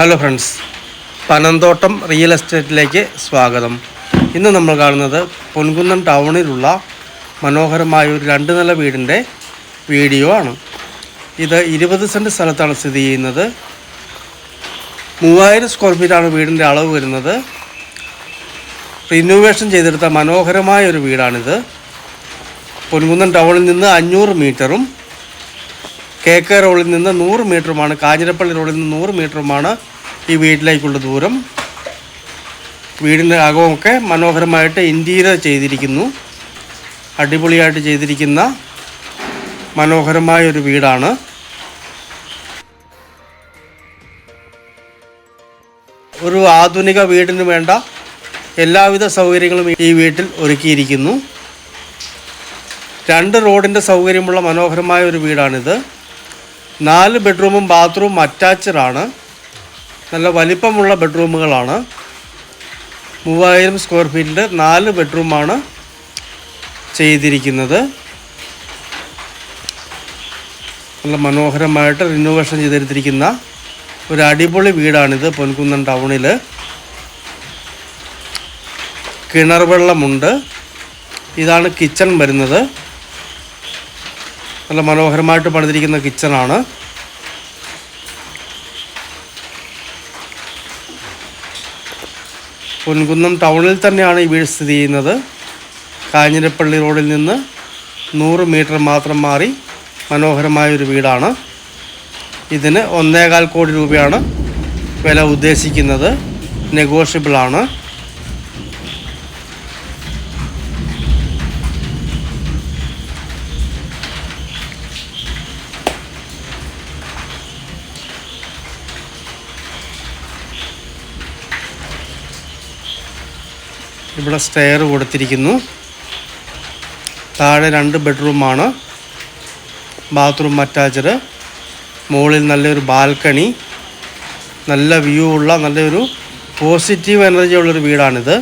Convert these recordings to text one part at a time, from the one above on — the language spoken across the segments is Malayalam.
ഹലോ ഫ്രണ്ട്സ് പനന്തോട്ടം റിയൽ എസ്റ്റേറ്റിലേക്ക് സ്വാഗതം. ഇന്ന് നമ്മൾ കാണുന്നത് പൊൻകുന്നം ടൗണിലുള്ള മനോഹരമായ ഒരു രണ്ട് നില വീടിന്റെ വീഡിയോ ആണ്. ഇത് ഇരുപത് സെന്റ് സ്ഥലത്താണ് സ്ഥിതി ചെയ്യുന്നത്. മൂവായിരം സ്ക്വയർ ഫീറ്റാണ് വീടിന്റെ അളവ് വരുന്നത്. റിനോവേഷൻ ചെയ്തെടുത്ത മനോഹരമായ ഒരു വീടാണിത്. പൊൻകുന്നം ടൗണിൽ നിന്ന് അഞ്ഞൂറ് മീറ്ററും കെ കെ റോഡിൽ നിന്ന് നൂറ് മീറ്ററുമാണ് കാഞ്ഞിരപ്പള്ളി റോഡിൽ നിന്ന് നൂറ് മീറ്ററുമാണ് ഈ വീട്ടിലേക്കുള്ള ദൂരം. വീടിന്റെ അകമൊക്കെ മനോഹരമായിട്ട് ഇന്റീരിയർ ചെയ്തിരിക്കുന്നു. അടിപൊളിയായിട്ട് ചെയ്തിരിക്കുന്ന മനോഹരമായ ഒരു വീടാണ്. ഒരു ആധുനിക വീടിന് വേണ്ട എല്ലാവിധ സൗകര്യങ്ങളും ഈ വീട്ടിൽ ഒരുക്കിയിരിക്കുന്നു. രണ്ട് റോഡിന്റെ സൗകര്യമുള്ള മനോഹരമായ ഒരു വീടാണിത്. നാല് ബെഡ്റൂമും ബാത്റൂം അറ്റാച്ചഡാണ് നല്ല വലിപ്പമുള്ള ബെഡ്റൂമുകളാണ്. മൂവായിരം സ്ക്വയർ ഫീറ്റിൽ നാല് ബെഡ്റൂമാണ് ചെയ്തിരിക്കുന്നത്. നല്ല മനോഹരമായിട്ട് റിനോവേഷൻ ചെയ്തെടുത്തിരിക്കുന്ന ഒരു അടിപൊളി വീടാണിത് പൊൻകുന്നം ടൗണിൽ കിണർ വെള്ളമുണ്ട്. ഇതാണ് കിച്ചൺ വരുന്നത്. നല്ല മനോഹരമായിട്ട് പണിതിരിക്കുന്ന കിച്ചണാണ്. പൊൻകുന്നം ടൗണിൽ തന്നെയാണ് ഈ വീട് സ്ഥിതി ചെയ്യുന്നത്. കാഞ്ഞിരപ്പള്ളി റോഡിൽ നിന്ന് നൂറ് മീറ്റർ മാത്രം മാറി മനോഹരമായ ഒരു വീടാണ്. ഇതിന് ഒന്നേകാൽ കോടി രൂപയാണ് വില ഉദ്ദേശിക്കുന്നത്. നെഗോഷ്യബിളാണ്. ഇവിടെ സ്റ്റെയർ കൊടുത്തിരിക്കുന്നു. താഴെ രണ്ട് ബെഡ്റൂമാണ് ബാത്റൂം അറ്റാച്ച്ഡ് മുകളിൽ നല്ലൊരു ബാൽക്കണി നല്ല വ്യൂ ഉള്ള നല്ലൊരു പോസിറ്റീവ് എനർജി ഉള്ളൊരു വീടാണിത്.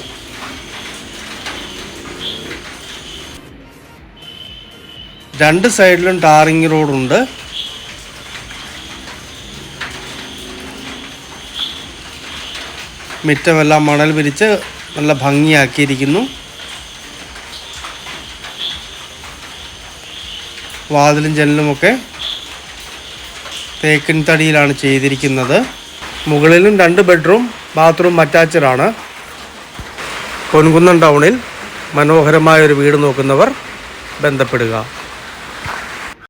രണ്ട് സൈഡിലും ടാറിങ് റോഡുണ്ട് മിറ്റമെല്ലാം മണൽ വിരിച്ച് നല്ല ഭംഗിയാക്കിയിരിക്കുന്നു. വാതിലും ജനലുമൊക്കെ തേക്കിൻ തടിയിലാണ് ചെയ്തിരിക്കുന്നത്. മുകളിലും രണ്ട് ബെഡ്റൂം ബാത്റൂം അറ്റാച്ചഡാണ് പൊൻകുന്നം ടൗണിൽ മനോഹരമായ ഒരു വീട് നോക്കുന്നവർ ബന്ധപ്പെടുക.